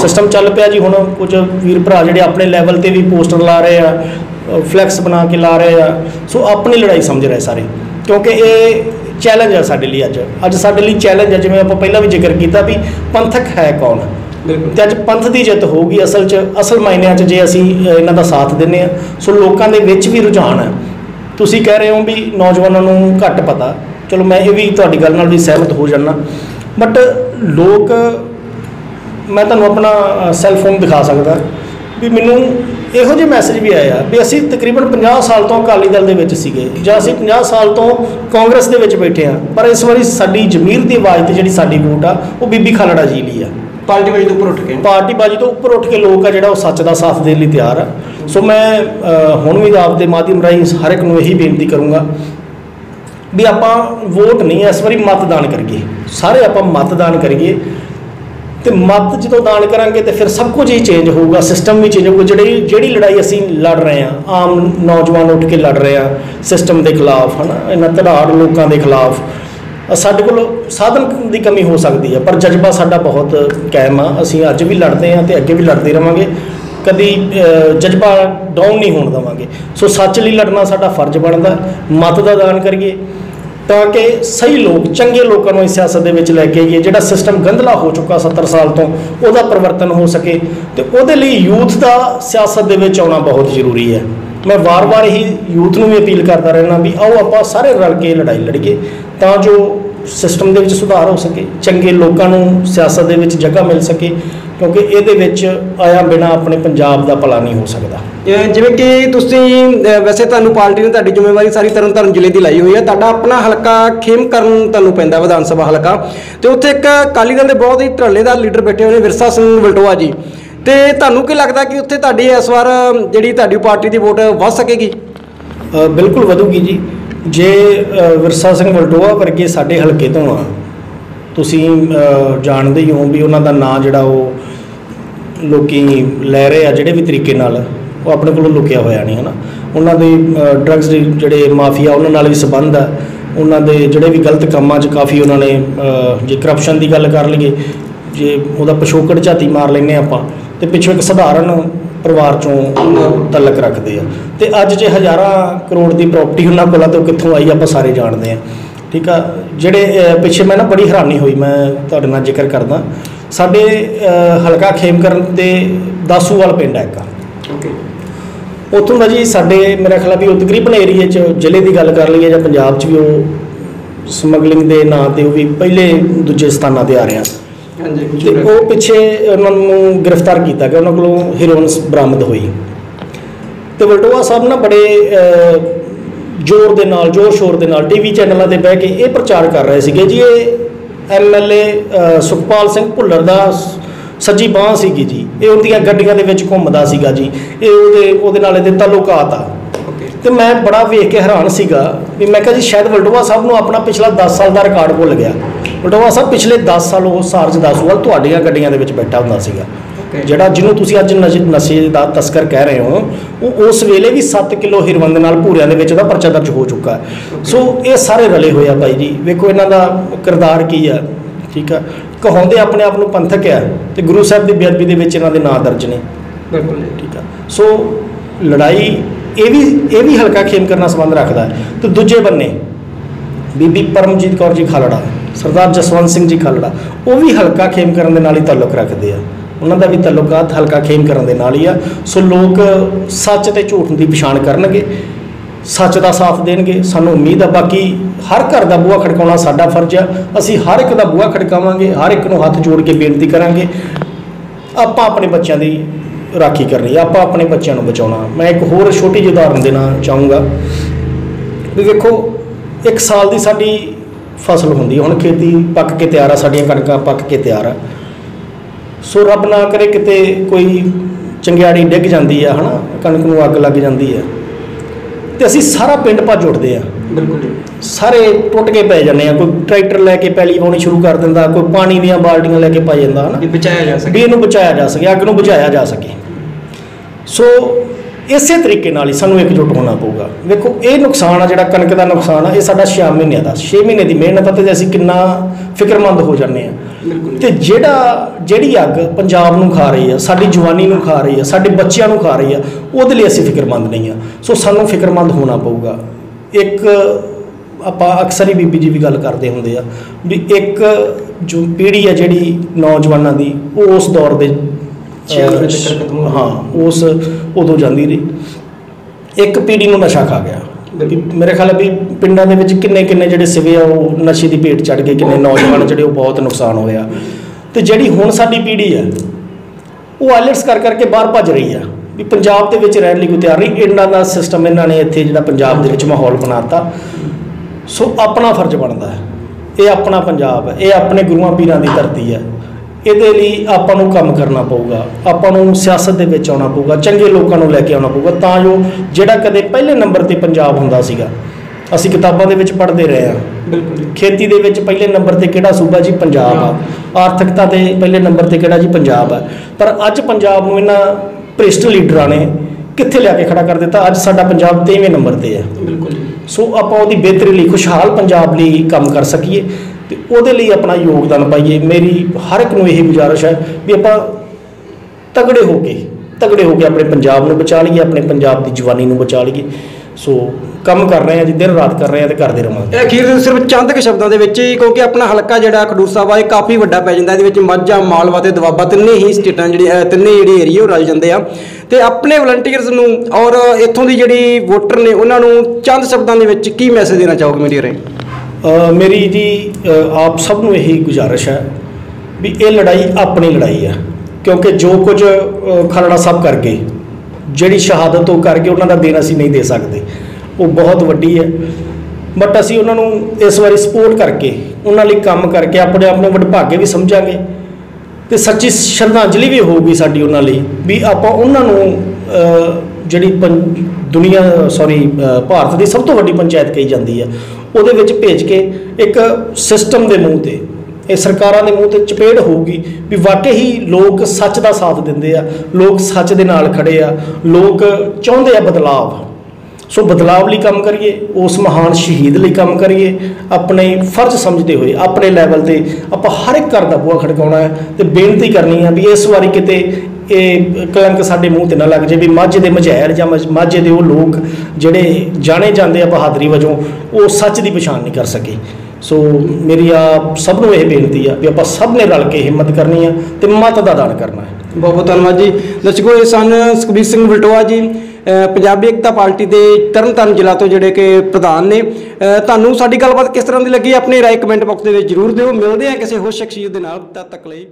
ਸਿਸਟਮ ਚੱਲ ਪਿਆ ਜੀ ਹੁਣ ਕੁਝ ਵੀਰ ਭਰਾ ਜਿਹੜੇ ਆਪਣੇ ਲੈਵਲ ਤੇ ਵੀ ਪੋਸਟਰ ਲਾ ਰਹੇ ਆ ਫਲੈਕਸ ਬਣਾ ਕੇ ਲਾ ਰਹੇ ਆ। ਸੋ ਆਪਣੀ ਲੜਾਈ ਸਮਝ ਰਹੇ ਸਾਰੇ ਕਿਉਂਕਿ ਇਹ ਚੈਲੰਜ ਹੈ ਸਾਡੇ ਲਈ ਅੱਜ। ਅੱਜ ਸਾਡੇ ਲਈ ਚੈਲੰਜ ਹੈ ਜਿਵੇਂ ਆਪਾਂ ਪਹਿਲਾਂ ਵੀ ਜ਼ਿਕਰ ਕੀਤਾ ਵੀ ਪੰਥਕ ਹੈ ਕੌਣ? ਤੇ ਅੱਜ ਪੰਥ ਦੀ ਜਿੱਤ ਹੋਊਗੀ ਅਸਲ 'ਚ, ਅਸਲ ਮਾਇਨਿਆਂ 'ਚ ਜੇ ਅਸੀਂ ਇਹਨਾਂ ਦਾ ਸਾਥ ਦਿੰਨੇ ਆ ਸੋ ਲੋਕਾਂ ਦੇ ਵਿੱਚ ਵੀ ਰੁਝਾਨ ਹੈ। ਤੁਸੀਂ ਕਹਿ ਰਹੇ ਹੋ ਵੀ ਨੌਜਵਾਨਾਂ ਨੂੰ ਘੱਟ ਪਤਾ। ਚਲੋ ਮੈਂ ਇਹ ਵੀ ਤੁਹਾਡੀ ਗੱਲ ਨਾਲ ਵੀ ਸਹਿਮਤ ਹੋ ਜਾਣਾ ਬਟ ਲੋਕ, ਮੈਂ ਤੁਹਾਨੂੰ ਆਪਣਾ ਸੈੱਲ ਫੋਨ ਦਿਖਾ ਸਕਦਾ। ਵੀ ਮੈਨੂੰ ਇਹੋ ਜਿਹੇ ਮੈਸੇਜ ਵੀ ਆਇਆ ਵੀ ਅਸੀਂ ਤਕਰੀਬਨ 50 ਸਾਲ ਤੋਂ ਅਕਾਲੀ ਦਲ ਦੇ ਵਿੱਚ ਸੀਗੇ ਜਾਂ ਅਸੀਂ 50 ਸਾਲ ਤੋਂ ਕਾਂਗਰਸ ਦੇ ਵਿੱਚ ਬੈਠੇ ਆ ਪਰ ਇਸ ਵਾਰੀ ਸਾਡੀ ਜ਼ਮੀਰ ਦੀ ਆਵਾਜ਼ ਤੇ ਜਿਹੜੀ ਸਾਡੀ ਵੋਟ ਆ, ਉਹ ਬੀਬੀ ਖਾਲੜਾ ਜੀ ਲਈ ਆ। ਪਾਰਟੀ ਵਜੇ ਤੋਂ ਉੱਪਰ ਉੱਠ ਕੇ? ਪਾਰਟੀ ਬਾਜੀ ਤੋਂ ਉੱਪਰ ਉੱਠ ਕੇ ਲੋਕ ਆ ਜਿਹੜਾ ਉਹ ਸੱਚ ਦਾ ਸਾਥ ਦੇਣ ਲਈ ਤਿਆਰ ਆ। ਸੋ ਮੈਂ ਹੁਣ ਵੀ ਆਪ ਦੇ ਮਾਧਿਅਮ ਰਾਹੀਂ ਹਰ ਇੱਕ ਨੂੰ ਇਹੀ ਬੇਨਤੀ ਕਰੂੰਗਾ ਵੀ ਆਪਾਂ ਵੋਟ ਨਹੀਂ ਇਸ ਵਾਰੀ ਮਤਦਾਨ ਕਰੀਏ। ਸਾਰੇ ਆਪਾਂ ਮਤਦਾਨ ਕਰੀਏ ਤੇ ਮਤ ਜਦੋਂ ਦਾਨ ਕਰਾਂਗੇ ਤੇ ਫਿਰ ਸਭ ਕੁਝ ਹੀ ਚੇਂਜ ਹੋਊਗਾ ਸਿਸਟਮ ਵੀ ਚੇਂਜ ਹੋਊਗਾ। ਜਿਹੜੀ ਜਿਹੜੀ ਲੜਾਈ ਅਸੀਂ ਲੜ ਰਹੇ ਆ, ਆਮ ਨੌਜਵਾਨ ਉੱਠ ਕੇ ਲੜ ਰਹੇ ਆ ਸਿਸਟਮ ਦੇ ਖਿਲਾਫ, ਹਨਾ, ਇਹਨਾਂ ਧੜਾੜ ਲੋਕਾਂ ਦੇ ਖਿਲਾਫ। ਸਾਡੇ ਕੋਲ ਸਾਧਨ ਦੀ ਕਮੀ ਹੋ ਸਕਦੀ ਹੈ, ਪਰ ਜਜ਼ਬਾ ਸਾਡਾ ਬਹੁਤ ਕਾਇਮ ਆ। ਅਸੀਂ ਅੱਜ ਵੀ ਲੜਦੇ ਹਾਂ ਤੇ ਅੱਗੇ ਵੀ ਲੜਦੇ ਰਵਾਂਗੇ। ਕਦੀ ਜਜ਼ਬਾ ਡਾਊਨ ਨਹੀਂ ਹੋਣ ਦੇਵਾਂਗੇ। ਸੋ ਸੱਚ ਲਈ ਲੜਨਾ ਸਾਡਾ ਫਰਜ਼ ਬਣਦਾ। ਮਤ ਦਾ ਦਾਨ ਕਰੀਏ ਤਾਂ ਕਿ ਸਹੀ ਲੋਕ, ਚੰਗੇ ਲੋਕਾਂ ਨੂੰ ਇਸ ਸਿਆਸਤ ਦੇ ਵਿੱਚ ਲੈ ਕੇ ਆਈਏ, ਜਿਹੜਾ ਸਿਸਟਮ ਗੰਧਲਾ ਹੋ ਚੁੱਕਾ 70 ਸਾਲ ਤੋਂ, ਉਹਦਾ ਪਰਿਵਰਤਨ ਹੋ ਸਕੇ। ਤੇ ਉਹਦੇ ਲਈ ਯੂਥ ਦਾ ਸਿਆਸਤ ਦੇ ਵਿੱਚ ਆਉਣਾ ਬਹੁਤ ਜ਼ਰੂਰੀ ਹੈ। ਮੈਂ ਵਾਰ-ਵਾਰ ਹੀ ਯੂਥ ਨੂੰ ਵੀ ਅਪੀਲ ਕਰਦਾ ਰਹਿਣਾ ਵੀ ਆਓ ਆਪਾਂ ਸਾਰੇ ਰਲ ਕੇ ਲੜਾਈ ਲੜੀਏ। ਤਾਂ ਜੋ ਸਿਸਟਮ ਦੇ ਵਿੱਚ ਸੁਧਾਰ ਹੋ ਸਕੇ ਚੰਗੇ ਲੋਕਾਂ ਨੂੰ ਸਿਆਸਤ ਦੇ ਵਿੱਚ ਜਗ੍ਹਾ ਮਿਲ ਸਕੇ ਕਿਉਂਕਿ ਇਹਦੇ ਵਿੱਚ ਆਇਆ ਬਿਨਾ ਆਪਣੇ ਪੰਜਾਬ ਦਾ ਭਲਾ ਨਹੀਂ ਹੋ ਸਕਦਾ। ਜਿਵੇਂ ਕਿ ਤੁਸੀਂ ਵੈਸੇ ਤੁਹਾਨੂੰ ਪਾਰਟੀ ਨੇ ਤੁਹਾਡੀ ਜ਼ਿੰਮੇਵਾਰੀ ਸਾਰੀ ਤਰਨਤਾਰਨ ਜ਼ਿਲ੍ਹੇ ਦੀ ਲਾਈ ਹੋਈ ਹੈ। ਤੁਹਾਡਾ ਆਪਣਾ ਹਲਕਾ ਖੇਮ ਕਰਨ ਤੁਹਾਨੂੰ ਪੈਂਦਾ ਵਿਧਾਨ ਸਭਾ ਹਲਕਾ। ਤੇ ਉੱਥੇ ਇੱਕ ਅਕਾਲੀ ਦਲ ਦੇ ਬਹੁਤ ਹੀ ਧੜੱਲੇਦਾਰ ਲੀਡਰ ਬੈਠੇ ਹੋਏ ਨੇ ਵਿਰਸਾ ਸਿੰਘ ਵਲਟੋਆ ਜੀ। ਤੇ ਤੁਹਾਨੂੰ ਕੀ ਲੱਗਦਾ ਕਿ ਉੱਥੇ ਤੁਹਾਡੀ ਇਸ ਵਾਰ ਜਿਹੜੀ ਤੁਹਾਡੀ ਪਾਰਟੀ ਦੀ ਵੋਟ ਵੱਧ ਸਕੇਗੀ? ਬਿਲਕੁਲ ਵਧੂਗੀ ਜੀ। ਜੇ ਵਿਰਸਾ ਸਿੰਘ ਵਲਟੋਆ ਵਰਗੇ ਸਾਡੇ ਹਲਕੇ ਤੋਂ ਆ, ਤੁਸੀਂ ਜਾਣਦੇ ਹੀ ਹੋ ਵੀ ਉਹਨਾਂ ਦਾ ਨਾਂ ਜਿਹੜਾ ਉਹ ਲੋਕੀ ਲੈ ਰਹੇ ਆ ਜਿਹੜੇ ਵੀ ਤਰੀਕੇ ਨਾਲ, ਉਹ ਆਪਣੇ ਕੋਲੋਂ ਲੁਕਿਆ ਹੋਇਆ ਨਹੀਂ, ਹਨਾ? ਉਹਨਾਂ ਦੇ ਡਰੱਗਸ ਦੇ ਜਿਹੜੇ ਮਾਫੀਆ, ਉਹਨਾਂ ਨਾਲ ਵੀ ਸੰਬੰਧ ਆ। ਉਹਨਾਂ ਦੇ ਜਿਹੜੇ ਵੀ ਗਲਤ ਕੰਮਾਂ 'ਚ ਕਾਫੀ ਉਹਨਾਂ ਨੇ ਜੇ ਕਰਪਸ਼ਨ ਦੀ ਗੱਲ ਕਰ ਲਈਏ, ਜੇ ਉਹਦਾ ਪਿਛੋਕੜ ਝਾਤੀ ਮਾਰ ਲੈਨੇ ਆਪਾਂ, ਤੇ ਪਿੱਛੋਂ ਇੱਕ ਸਧਾਰਨ ਪਰਿਵਾਰ ਚੋਂ ਤਲਕ ਰੱਖਦੇ ਆ। ਤੇ ਅੱਜ ਜੇ ਹਜ਼ਾਰਾਂ ਕਰੋੜ ਦੀ ਪ੍ਰਾਪਰਟੀ ਉਹਨਾਂ ਕੋਲ ਆ ਤੇ ਉਹ ਕਿੱਥੋਂ ਆਈ ਆਪਾਂ ਸਾਰੇ ਜਾਣਦੇ ਆ। ਠੀਕ ਆ? ਜਿਹੜੇ ਪਿੱਛੇ ਮੈਂ ਨਾ ਬੜੀ ਹੈਰਾਨੀ ਹੋਈ ਮੈਂ ਤੁਹਾਡੇ ਨਾਲ ਜ਼ਿਕਰ ਕਰਦਾ। ਸਾਡੇ ਹਲਕਾ ਖੇਮਕਰਨ ਤੇ ਦਾਸੂਵਾਲ ਪਿੰਡ ਹੈ ਇੱਕ। ਓਕੇ। ਉੱਥੋਂ ਦਾ ਜੀ ਸਾਡੇ ਮੇਰਾ ਖਿਆਲ ਵੀ ਤਕਰੀਬਨ ਏਰੀਏ 'ਚ ਜ਼ਿਲ੍ਹੇ ਦੀ ਗੱਲ ਕਰ ਲਈਏ ਜਾਂ ਪੰਜਾਬ 'ਚ ਵੀ ਉਹ ਸਮਗਲਿੰਗ ਦੇ ਨਾਂ ਤੇ ਉਹ ਵੀ ਪਹਿਲੇ ਦੂਜੇ ਸਥਾਨਾਂ ਤੇ ਆ ਰਿਹਾ ਹਾਂਜੀ ਤੇ ਉਹ ਪਿੱਛੇ ਉਹਨਾਂ ਨੂੰ ਗ੍ਰਿਫਤਾਰ ਕੀਤਾ ਗਿਆ ਉਹਨਾਂ ਕੋਲੋਂ ਹੀਰੋਇਨ ਬਰਾਮਦ ਹੋਈ। ਤੇ ਵਲਟੋਆ ਸਾਹਿਬ ਨਾ ਬੜੇ ਜ਼ੋਰ ਦੇ ਨਾਲ ਜ਼ੋਰ ਸ਼ੋਰ ਦੇ ਨਾਲ ਟੀਵੀ ਚੈਨਲਾਂ ਤੇ ਬਹਿ ਕੇ ਇਹ ਪ੍ਰਚਾਰ ਕਰ ਰਹੇ ਸੀਗੇ। ਜੀ ਇਹ ਐਮਐਲਏ ਸੁਖਪਾਲ ਸਿੰਘ ਭੁੱਲਰ ਦਾ ਸੱਜੀ ਬਾਹ ਸੀਗੀ ਜੀ। ਇਹ ਉਹਦੀਆਂ ਗੱਡੀਆਂ ਦੇ ਵਿੱਚ ਘੁੰਮਦਾ ਸੀਗਾ ਜੀ। ਇਹ ਉਹਦੇ ਉਹਦੇ ਨਾਲ ਇਹਦੇ ਤਾਲੁਕਾਤ ਆ। ਤੇ ਮੈਂ ਬੜਾ ਵੇਖ ਕੇ ਹੈਰਾਨ ਸੀਗਾ ਵੀ ਮੈਂ ਕਿਹਾ ਜੀ ਸ਼ਾਇਦ ਵਲਟੋਆ ਸਾਹਿਬ ਨੂੰ ਆਪਣਾ ਪਿਛਲਾ 10 ਸਾਲ ਦਾ ਰਿਕਾਰਡ ਭੁੱਲ ਗਿਆ। ਵਲਟੋਆ ਸਾਹਿਬ ਪਿਛਲੇ 10 ਸਾਲ ਉਹ ਸਾਰਜ ਦਾਸੂਵਾਲ ਤੁਹਾਡੀਆਂ ਗੱਡੀਆਂ ਦੇ ਵਿੱਚ ਬੈਠਾ ਹੁੰਦਾ ਸੀਗਾ. ਜਿਹੜਾ ਜਿਹਨੂੰ ਤੁਸੀਂ ਅੱਜ ਨਸ਼ੇ ਨਸ਼ੇ ਦਾ ਤਸਕਰ ਕਹਿ ਰਹੇ ਹੋ ਉਹ ਉਸ ਵੇਲੇ ਵੀ 7 ਕਿਲੋ ਹੀਰੋਇਨ ਦੇ ਨਾਲ ਭੂਰਿਆਂ ਦੇ ਵਿੱਚ ਉਹਦਾ ਪਰਚਾ ਦਰਜ ਹੋ ਚੁੱਕਾ ਸੋ ਇਹ ਸਾਰੇ ਰਲੇ ਹੋਏ ਆ ਭਾਈ ਜੀ। ਵੇਖੋ ਇਹਨਾਂ ਦਾ ਕਿਰਦਾਰ ਕੀ ਆ। ਠੀਕ ਆ? ਕਹਾਉਂਦੇ ਆਪਣੇ ਆਪ ਨੂੰ ਪੰਥਕ ਆ ਤੇ ਗੁਰੂ ਸਾਹਿਬ ਦੀ ਬੇਅਦਬੀ ਦੇ ਵਿੱਚ ਇਹਨਾਂ ਦੇ ਨਾਂ ਦਰਜ ਨੇ। ਬਿਲਕੁਲ ਠੀਕ ਆ? ਸੋ ਲੜਾਈ ਇਹ ਵੀ ਇਹ ਵੀ ਹਲਕਾ ਖੇਮ ਕਰਨਾ ਸੰਬੰਧ ਰੱਖਦਾ ਹੈ। ਤੇ ਦੂਜੇ ਬੰਨੇ ਬੀਬੀ ਪਰਮਜੀਤ ਕੌਰ ਜੀ ਖਾਲੜਾ, ਸਰਦਾਰ ਜਸਵੰਤ ਸਿੰਘ ਜੀ ਖਾਲੜਾ, ਉਹ ਵੀ ਹਲਕਾ ਖੇਮ ਕਰਨ ਦੇ ਨਾਲ ਹੀ ਤਾਲੁਕ ਰੱਖਦੇ ਆ। ਉਹਨਾਂ ਦਾ ਵੀ ਤਾਲੁਕਾਤ ਹਲਕਾ ਖੇਮ ਕਰਨ ਦੇ ਨਾਲ ਹੀ ਆ। ਸੋ ਲੋਕ ਸੱਚ ਤੇ ਝੂਠ ਦੀ ਪਛਾਣ ਕਰਨਗੇ, ਸੱਚ ਦਾ ਸਾਥ ਦੇਣਗੇ। ਸਾਨੂੰ ਉਮੀਦ ਆ, ਬਾਕੀ ਹਰ ਘਰ ਦਾ ਬੂਹਾ ਖੜਕਾਉਣਾ ਸਾਡਾ ਫਰਜ਼ ਆ। ਅਸੀਂ ਹਰ ਇੱਕ ਦਾ ਬੂਹਾ ਖੜਕਾਵਾਂਗੇ, ਹਰ ਇੱਕ ਨੂੰ ਹੱਥ ਜੋੜ ਕੇ ਬੇਨਤੀ ਕਰਾਂਗੇ। ਆਪਾਂ ਆਪਣੇ ਬੱਚਿਆਂ ਦੀ ਰਾਖੀ ਕਰਨੀ ਆਪਾਂ ਆਪਣੇ ਬੱਚਿਆਂ ਨੂੰ ਬਚਾਉਣਾ। ਮੈਂ ਇੱਕ ਹੋਰ ਛੋਟੀ ਜਿਹੀ ਉਦਾਹਰਨ ਦੇਣਾ ਚਾਹੂੰਗਾ ਵੀ ਵੇਖੋ, ਇੱਕ ਸਾਲ ਦੀ ਸਾਡੀ ਫਸਲ ਹੁੰਦੀ ਹੁਣ ਖੇਤੀ ਪੱਕ ਕੇ ਤਿਆਰ ਆ, ਸਾਡੀਆਂ ਕਣਕਾਂ ਪੱਕ ਕੇ ਤਿਆਰ ਆ। ਸੋ ਰੱਬ ਨਾ ਕਰੇ ਕਿਤੇ ਕੋਈ ਚੰਗਿਆੜੀ ਡਿੱਗ ਜਾਂਦੀ ਆ, ਹਨਾ? ਕਣਕ ਨੂੰ ਅੱਗ ਲੱਗ ਜਾਂਦੀ ਆ। ਤੇ ਅਸੀਂ ਸਾਰਾ ਪਿੰਡ ਭੱਜ ਉੱਠਦੇ ਆ। ਬਿਲਕੁਲ ਸਾਰੇ ਟੁੱਟ ਕੇ ਪੈ ਜਾਂਦੇ ਆ ਕੋਈ ਟਰੈਕਟਰ ਲੈ ਕੇ ਪੈਲੀ ਵਾਉਣੀ ਸ਼ੁਰੂ ਕਰ ਦਿੰਦਾ ਕੋਈ ਪਾਣੀ ਦੀਆਂ ਬਾਲਟੀਆਂ ਲੈ ਕੇ ਪਾ ਜਾਂਦਾ ਹਨਾ? ਇਹ ਬਚਾਇਆ ਜਾ ਵੀ ਸਕੇ ਇਹਨੂੰ ਬਚਾਇਆ ਜਾ ਸਕੇ ਅੱਗ ਨੂੰ ਬੁਝਾਇਆ ਜਾ ਸਕੇ। ਸੋ ਇਸੇ ਤਰੀਕੇ ਨਾਲ ਹੀ ਸਾਨੂੰ ਇਕਜੁੱਟ ਹੋਣਾ ਪਊਗਾ। ਵੇਖੋ ਇਹ ਨੁਕਸਾਨ ਆ ਜਿਹੜਾ ਕਣਕ ਦਾ ਨੁਕਸਾਨ ਆ ਇਹ ਸਾਡਾ 6 ਮਹੀਨਿਆਂ ਦਾ 6 ਮਹੀਨੇ ਦੀ ਮਿਹਨਤ ਆ ਤੇ ਅਸੀਂ ਕਿੰਨਾ ਫਿਕਰਮੰਦ ਹੋ ਜਾਂਦੇ ਆ। ਤੇ ਜਿਹੜਾ ਜਿਹੜੀ ਅੱਗ ਪੰਜਾਬ ਨੂੰ ਖਾ ਰਹੀ ਆ ਸਾਡੀ ਜਵਾਨੀ ਨੂੰ ਖਾ ਰਹੀ ਆ ਸਾਡੇ ਬੱਚਿਆਂ ਨੂੰ ਖਾ ਰਹੀ ਆ ਉਹਦੇ ਲਈ ਅਸੀਂ ਫਿਕਰਮੰਦ ਨਹੀਂ ਆ। ਸੋ ਸਾਨੂੰ ਫਿਕਰਮੰਦ ਹੋਣਾ ਪਊਗਾ। ਇੱਕ ਆਪਾਂ ਅਕਸਰ ਹੀ ਬੀਬੀ ਜੀ ਵੀ ਗੱਲ ਕਰਦੇ ਹੁੰਦੇ ਆ ਵੀ ਇੱਕ ਜੋ ਪੀੜ੍ਹੀ ਆ ਜਿਹੜੀ ਨੌਜਵਾਨਾਂ ਦੀ ਉਹ ਉਸ ਦੌਰ ਦੇ ਹੋ ਉਸ ਉਦੋਂ ਜਾਂਦੀ ਰਹੀ। ਇੱਕ ਪੀੜ੍ਹੀ ਨੂੰ ਨਸ਼ਾ ਖਾ ਗਿਆ। ਮੇਰੇ ਖਿਆਲ ਵੀ ਪਿੰਡਾਂ ਦੇ ਵਿੱਚ ਕਿੰਨੇ ਕਿੰਨੇ ਜਿਹੜੇ ਸਿਵੇ ਆ ਉਹ ਨਸ਼ੇ ਦੀ ਭੇਟ ਚੜ ਗਏ ਕਿੰਨੇ ਨੌਜਵਾਨ ਜਿਹੜੇ ਉਹ ਬਹੁਤ ਨੁਕਸਾਨ ਹੋਇਆ ਤੇ ਜਿਹੜੀ ਹੁਣ ਸਾਡੀ ਪੀੜ੍ਹੀ ਹੈ ਉਹ ਆਇਲਟਸ ਕਰ ਕਰਕੇ ਬਾਹਰ ਭੱਜ ਰਹੀ ਆ। ਵੀ ਪੰਜਾਬ ਦੇ ਵਿੱਚ ਰਹਿਣ ਲਈ ਕੋਈ ਤਿਆਰ ਨਹੀਂ। ਇਹਨਾਂ ਦਾ ਸਿਸਟਮ ਇਹਨਾਂ ਨੇ ਇੱਥੇ ਜਿਹੜਾ ਪੰਜਾਬ ਦੇ ਵਿੱਚ ਮਾਹੌਲ ਬਣਾਤਾ। ਸੋ ਆਪਣਾ ਫਰਜ਼ ਬਣਦਾ ਹੈ। ਇਹ ਆਪਣਾ ਪੰਜਾਬ ਹੈ। ਇਹ ਆਪਣੇ ਗੁਰੂਆਂ ਪੀਰਾਂ ਦੀ ਧਰਤੀ ਹੈ। ਇਹਦੇ ਲਈ ਆਪਾਂ ਨੂੰ ਕੰਮ ਕਰਨਾ ਪਊਗਾ। ਆਪਾਂ ਨੂੰ ਸਿਆਸਤ ਦੇ ਵਿੱਚ ਆਉਣਾ ਪਊਗਾ। ਚੰਗੇ ਲੋਕਾਂ ਨੂੰ ਲੈ ਕੇ ਆਉਣਾ ਪਊਗਾ। ਤਾਂ ਜੋ ਜਿਹੜਾ ਕਦੇ ਪਹਿਲੇ ਨੰਬਰ ਤੇ ਪੰਜਾਬ ਹੁੰਦਾ ਸੀਗਾ ਅਸੀਂ ਕਿਤਾਬਾਂ ਦੇ ਵਿੱਚ ਪੜ੍ਹਦੇ ਰਹੇ ਹਾਂ। ਬਿਲਕੁਲ ਖੇਤੀ ਦੇ ਵਿੱਚ ਪਹਿਲੇ ਨੰਬਰ ਤੇ ਕਿਹੜਾ ਸੂਬਾ ਜੀ? ਪੰਜਾਬ ਆ। ਆਰਥਿਕਤਾ ਤੇ ਪਹਿਲੇ ਨੰਬਰ ਤੇ ਕਿਹੜਾ ਜੀ? ਪੰਜਾਬ ਆ। ਪਰ ਅੱਜ ਪੰਜਾਬ ਨੂੰ ਇਹਨਾਂ ਭ੍ਰਿਸ਼ਟ ਲੀਡਰਾਂ ਨੇ ਕਿੱਥੇ ਲਿਆ ਕੇ ਖੜਾ ਕਰ ਦਿੱਤਾ? ਅੱਜ ਸਾਡਾ ਪੰਜਾਬ 23ਵੇਂ ਨੰਬਰ ਤੇ ਆ ਬਿਲਕੁਲ ਸੋ ਆਪਾਂ ਉਹਦੀ ਬਿਹਤਰੀ ਲਈ ਖੁਸ਼ਹਾਲ ਪੰਜਾਬ ਲਈ ਕੰਮ ਕਰ ਸਕੀਏ ਤੇ ਉਹਦੇ ਲਈ ਆਪਣਾ ਯੋਗਦਾਨ ਪਾਈਏ। ਮੇਰੀ ਹਰ ਇੱਕ ਨੂੰ ਇਹ ਗੁਜ਼ਾਰਿਸ਼ ਹੈ ਵੀ ਆਪਾਂ ਤਗੜੇ ਹੋ ਕੇ ਤਗੜੇ ਹੋ ਕੇ ਆਪਣੇ ਪੰਜਾਬ ਨੂੰ ਬਚਾ ਲਈਏ ਆਪਣੇ ਪੰਜਾਬ ਦੀ ਜਵਾਨੀ ਨੂੰ ਬਚਾ ਲਈਏ। ਸੋ ਕੰਮ ਕਰ ਰਹੇ ਹਾਂ ਜੀ ਦਿਨ ਰਾਤ ਕਰ ਰਹੇ ਹਾਂ ਤੇ ਕਰਦੇ ਰਹਾਂਗੇ ਇਹ ਅਖੀਰ ਦੇ ਸਿਰਫ ਚੰਦ ਕੁ ਸ਼ਬਦਾਂ ਦੇ ਵਿੱਚ ਹੀ ਕਿਉਂਕਿ ਆਪਣਾ ਹਲਕਾ ਜਿਹੜਾ ਖਡੂਰ ਸਾਹਿਬ ਆ ਇਹ ਕਾਫੀ ਵੱਡਾ ਪੈ ਜਾਂਦਾ। ਇਹਦੇ ਵਿੱਚ ਮਾਝਾ ਮਾਲਵਾ ਤੇ ਦਵਾਬਾ ਤਿੰਨੇ ਹੀ ਸਟੇਟਾਂ ਜਿਹੜੀ ਤਿੰਨੇ ਜਿਹੜੇ ਏਰੀਆ ਉਹ ਰਲ ਜਾਂਦੇ ਆ। ਤੇ ਆਪਣੇ ਵਲੰਟੀਅਰਸ ਨੂੰ ਔਰ ਇੱਥੋਂ ਦੀ ਜਿਹੜੀ ਵੋਟਰ ਨੇ ਉਹਨਾਂ ਨੂੰ ਚੰਦ ਸ਼ਬਦਾਂ ਦੇ ਵਿੱਚ ਕੀ ਮੈਸੇਜ ਦੇਣਾ ਚਾਹੋਗੇ ਮੇਰੀ ਰੇ ਮੇਰੀ ਜੀ ਆਪ ਸਭ ਨੂੰ ਇਹੀ ਗੁਜ਼ਾਰਿਸ਼ ਹੈ ਵੀ ਇਹ ਲੜਾਈ ਆਪਣੀ ਲੜਾਈ ਹੈ ਕਿਉਂਕਿ ਜੋ ਕੁਝ ਖਾਲੜਾ ਸਾਹਿਬ ਕਰ ਗਏ ਜਿਹੜੀ ਸ਼ਹਾਦਤ ਉਹ ਕਰਕੇ ਉਹਨਾਂ ਦਾ ਦੇਣ ਅਸੀਂ ਨਹੀਂ ਦੇ ਸਕਦੇ। ਉਹ ਬਹੁਤ ਵੱਡੀ ਹੈ। ਬਟ ਅਸੀਂ ਉਹਨਾਂ ਨੂੰ ਇਸ ਵਾਰੀ ਸਪੋਰਟ ਕਰਕੇ, ਉਹਨਾਂ ਲਈ ਕੰਮ ਕਰਕੇ ਆਪਣੇ ਆਪ ਨੂੰ ਵਡਭਾਗੇ ਵੀ ਸਮਝਾਂਗੇ। ਤੇ ਸੱਚੀ ਸ਼ਰਧਾਂਜਲੀ ਵੀ ਹੋਊਗੀ ਸਾਡੀ ਉਹਨਾਂ ਲਈ ਵੀ ਆਪਾਂ ਉਹਨਾਂ ਨੂੰ ਜਿਹੜੀ ਪੰ- ਦੁਨੀਆ ਸੌਰੀ ਭਾਰਤ ਦੀ ਸਭ ਤੋਂ ਵੱਡੀ ਪੰਚਾਇਤ ਕਹੀ ਜਾਂਦੀ ਹੈ, ਉਹਦੇ ਵਿੱਚ ਭੇਜ ਕੇ ਇੱਕ ਸਿਸਟਮ ਦੇ ਮੂੰਹ ਤੇ, ਇਹ ਸਰਕਾਰਾਂ ਦੇ ਮੂੰਹ ਤੇ ਚਪੇੜ ਹੋਊਗੀ ਵੀ ਵਾਕਈ ਹੀ ਲੋਕ ਸੱਚ ਦਾ ਸਾਥ ਦਿੰਦੇ ਆ, ਲੋਕ ਸੱਚ ਦੇ ਨਾਲ ਖੜੇ ਆ, ਲੋਕ ਚਾਹੁੰਦੇ ਆ ਬਦਲਾਵ। ਸੋ ਬਦਲਾਵ ਲਈ ਕੰਮ ਕਰੀਏ, ਉਸ ਮਹਾਨ ਸ਼ਹੀਦ ਲਈ ਕੰਮ ਕਰੀਏ, ਆਪਣੇ ਫਰਜ਼ ਸਮਝਦੇ ਹੋਏ, ਆਪਣੇ ਲੈਵਲ ਤੇ ਆਪਾਂ ਹਰ ਇੱਕ ਘਰ ਦਾ ਬੂਹਾ ਖੜਕਾਉਣਾ ਹੈ ਤੇ ਬੇਨਤੀ ਕਰਨੀ ਹੈ ਵੀ ਇਸ ਵਾਰੀ ਕਿਤੇ ਇਹ ਕਲੰਕ ਸਾਡੇ ਮੂੰਹ ਤੇ ਨਾ ਲੱਗ ਜਾਏ ਵੀ ਮਾਝੇ ਦੇ ਮਝੈਲ ਜਾਂ ਮਾਝੇ ਦੇ ਉਹ ਲੋਕ ਜਿਹੜੇ ਜਾਣੇ ਜਾਂਦੇ ਆ ਬਹਾਦਰੀ ਵਜੋਂ, ਉਹ ਸੱਚ ਦੀ ਪਛਾਣ ਨਹੀਂ ਕਰ ਸਕੇ। ਸੋ ਮੇਰੀ ਆ ਸਭ ਨੂੰ ਇਹ ਬੇਨਤੀ ਆ ਵੀ ਆਪਾਂ ਸਭ ਨੇ ਰਲ ਕੇ ਹਿੰਮਤ ਕਰਨੀ ਆ ਤੇ ਮਤ ਦਾ ਦਾਨ ਕਰਨਾ ਹੈ। ਬਹੁਤ ਬਹੁਤ ਧੰਨਵਾਦ ਜੀ। ਦਰਸ਼ਕੋ, ਇਹ ਸਨ ਸੁਖਬੀਰ ਸਿੰਘ ਬਲਟੋਆ ਜੀ ਪੰਜਾਬੀ ਏਕਤਾ ਪਾਰਟੀ ਦੇ ਤਰਨਤਾਰਨ ਜ਼ਿਲ੍ਹਾ ਤੋਂ ਜਿਹੜੇ ਕਿ ਪ੍ਰਧਾਨ ਨੇ। ਤੁਹਾਨੂੰ ਸਾਡੀ ਗੱਲਬਾਤ ਕਿਸ ਤਰ੍ਹਾਂ ਦੀ ਲੱਗੀ, ਆਪਣੀ ਰਾਏ ਕਮੈਂਟ ਬਾਕਸ ਦੇ ਵਿੱਚ ਜਰੂਰ ਦਿਓ। ਮਿਲਦੇ ਹਾਂ ਕਿਸੇ ਹੋਰ ਸ਼ਖਸੀਅਤ ਦੇ ਨਾਲ ਤਦ ਤੱਕ ਲਈ।